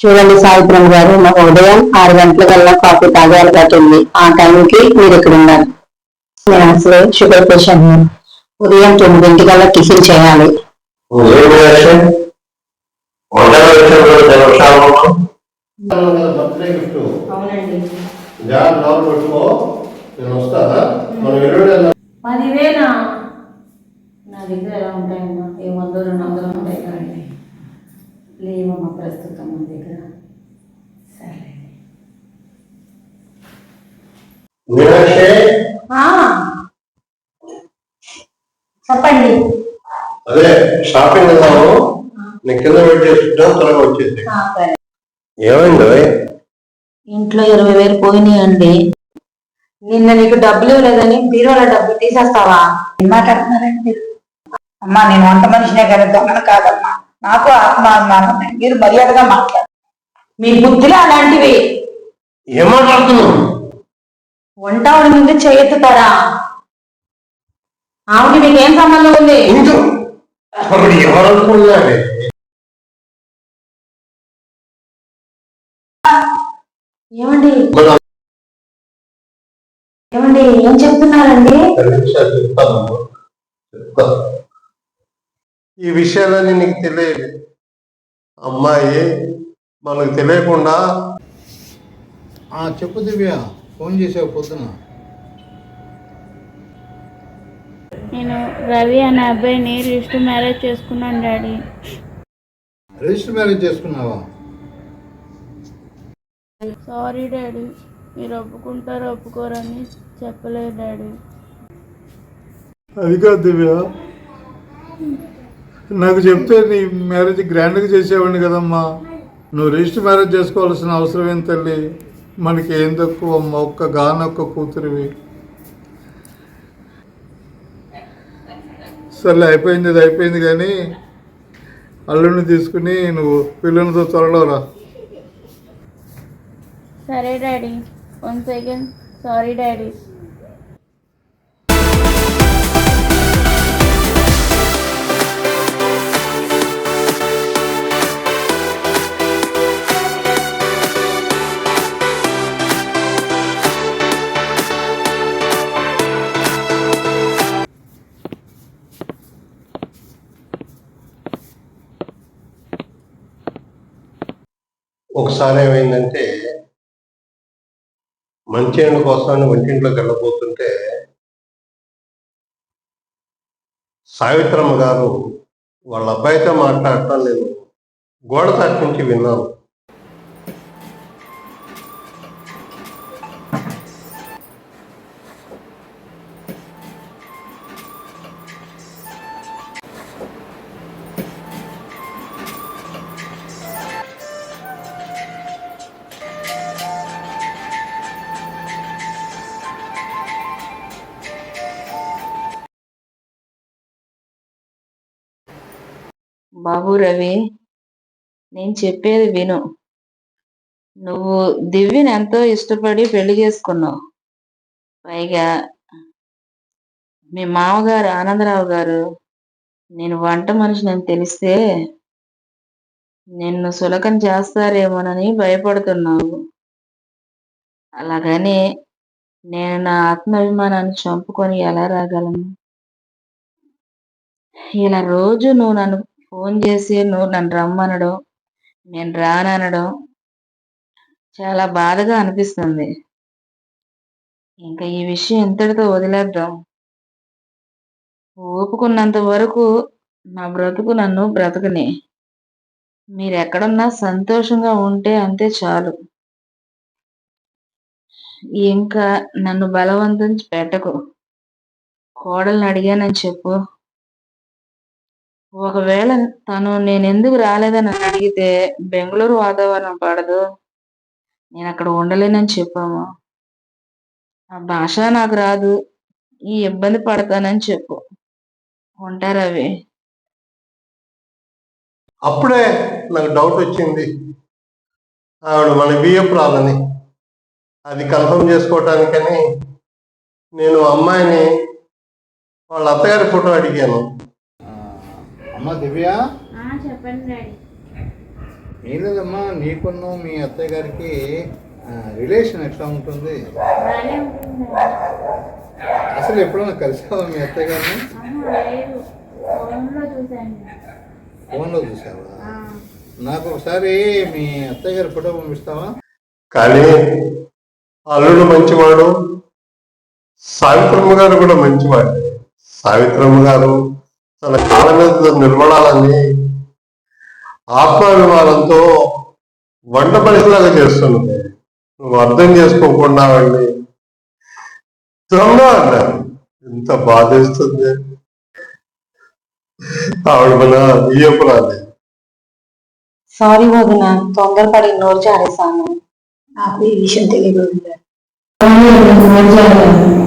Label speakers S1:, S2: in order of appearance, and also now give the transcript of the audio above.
S1: చూడండి సావిత్రం గారు మాకు ఉదయం ఆరు గంటలకల్లా కాఫీ తాగే అలవాటు ఉంది ఆ టైంకి మీరు ఇక్కడ ఉన్నారు నేను అసలు షుగర్ పేషెంట్. ఉదయం తొమ్మిదింటికల్లా టిఫిన్ చేయాలి. అవునండి.
S2: నేను వస్తానా మనం ఎల్లుండి వెళ్దాం.
S1: పదివేల. నా దగ్గర ఎలా ఉంటాయమ్మా? ఏ వంద రెండు వందలు ఉంటాయి కానీ లేవమ్మా ప్రస్తుతం మన దగ్గర. సరే
S3: మీనాక్షి?
S1: చెప్పండి.
S2: అదే షాపింగ్ వెళ్దాము నేను కింద వెయిట్ చేస్తుంటాను త్వరగా వచ్చేసి ఏమైంది?
S1: ఇంట్లో ఇరవై వేలు పోయినాయండి. నిన్న నీకు డబ్బులు ఇవ్వలేదని బీరోలో డబ్బులు తీసేస్తావా? ఏం మాట్లాడుతున్నారండి మీరు?
S4: అమ్మా నేను వంట మనిషినే కదా దొంగను కాదమ్మా. నాకు ఆత్మాభిమానం ఉంది. మీరు మర్యాదగా మాట్లాడు
S1: మీ బుద్ధులు అలాంటివి.
S2: ఏం మాట్లాడుతున్నావు?
S1: వంట ఆవిడ ముందు చేయెత్తుతారా ఆవిడ మీకేం సంబంధం ఉంది?
S2: ఇందు అప్పుడు
S1: ఏమండి
S2: మన
S1: ఏమండి ఏం చెప్తున్నారండి?
S2: ఈ విషయాలన్నీ నీకు తెలియదు అమ్మాయి మనకు తెలియకుండా.
S5: ఆ చెప్పు దివ్య ఫోన్ చేసావు పొద్దున.
S6: నేను రవి అనే అబ్బాయిని రిజిస్టర్ మ్యారేజ్ చేసుకున్నాను డాడీ.
S5: రిజిస్టర్ మ్యారేజ్ చేసుకున్నావా?
S6: Sorry daddy. మీరు ఒప్పుకుంటారో ఒప్పుకోరని చెప్పలేదు డాడీ.
S5: అది కాదు దివ్య. నాకు చెప్తే నీ మ్యారేజ్ గ్రాండ్గా చేసేవాడిని కదమ్మా. నువ్వు రిజిస్టర్ మ్యారేజ్ చేసుకోవాల్సిన అవసరం ఏం తల్లి? మనకి ఏం తక్కువ అమ్మ? ఒక్క గానొక్క కూతురివి. సర్లే అయిపోయింది ఇది అయిపోయింది కానీ అల్లుడిని తీసుకుని నువ్వు పిల్లలతో త్వరలో రా.
S6: సరే daddy. One second sorry daddy
S2: ఒకసారి ఏమైందంటే మంచి ఎండ కోసం వంటింట్లోకి వెళ్ళబోతుంటే సావిత్రమ్మ గారు వాళ్ళ అబ్బాయితో మాట్లాడటం నేను గోడ తట్టు నుంచి విన్నాను.
S1: బాబు రవి నేను చెప్పేది విను. నువ్వు దివ్యని ఎంతో ఇష్టపడి పెళ్ళి చేసుకున్నావు. పైగా మీ మామగారు ఆనందరావు గారు నేను వంట మనిషిని తెలిస్తే నిన్ను సులకం చేస్తారేమోనని భయపడుతున్నావు. అలాగని నేను నా ఆత్మాభిమానాన్ని చంపుకొని ఎలా రాగలను? ఇలా రోజు నువ్వు నన్ను ఫోన్ చేసి నువ్వు నన్ను రమ్మనడం నేను రాననడం చాలా బాధగా అనిపిస్తుంది. ఇంకా ఈ విషయం ఇంతటితో వదిలేద్దాం. ఓపుకున్నంత వరకు నా బ్రతుకు నన్ను బ్రతకని. మీరు సంతోషంగా ఉంటే అంతే చాలు. ఇంకా నన్ను బలవంతం పెట్టకు. కోడల్ని అడిగానని చెప్పు. ఒకవేళ తను నేను ఎందుకు రాలేదని అడిగితే బెంగళూరు వాతావరణం పడదు. నేను అక్కడ ఉండలేనని చెప్పాము. ఆ భాష నాకు రాదు. ఈ ఇబ్బంది పడతానని చెప్పు. ఉంటారు అవి.
S2: అప్పుడే నాకు డౌట్ వచ్చింది. ఆవిడ మన బియ్యపు రాలని అది కన్ఫర్మ్ చేసుకోవటానికని నేను అమ్మాయిని వాళ్ళ అత్తగారి ఫోటో అడిగాను.
S7: అమ్మ దివ్య?
S6: ఆ, చెప్పండి
S7: ఏం లేదమ్మా నీకున్న మీ అత్తయ్య గారికి రిలేషన్ ఎట్లా ఉంటుంది. అసలు ఎప్పుడైనా కలిసావా మీ అత్తయ్య గారిని?
S6: ఫోన్లో
S7: చూసావా నాకు ఒకసారి మీ అత్తయ్య గారి ఫోటో పంపిస్తావా?
S2: కానీ అల్లుడు మంచివాడు సావిత్రమ్మ గారు కూడా మంచివాడు. సావిత్రమ్మ గారు తన కాళ్ళ మీద నిలబడాలని ఆత్మాభిమానంతో వంట పనిలాగా చేస్తున్నది. నువ్వు అర్థం చేసుకోకుండా వాడిని దొంగ అన్నారు ఎంత బాధేస్తుంది. ఆవిడ మన బియ్యపురాలి
S3: సారీ వదిన తొందరపడి నోరు జారేసాను
S8: నాకు ఈ విషయం తెలియదు
S3: జారాను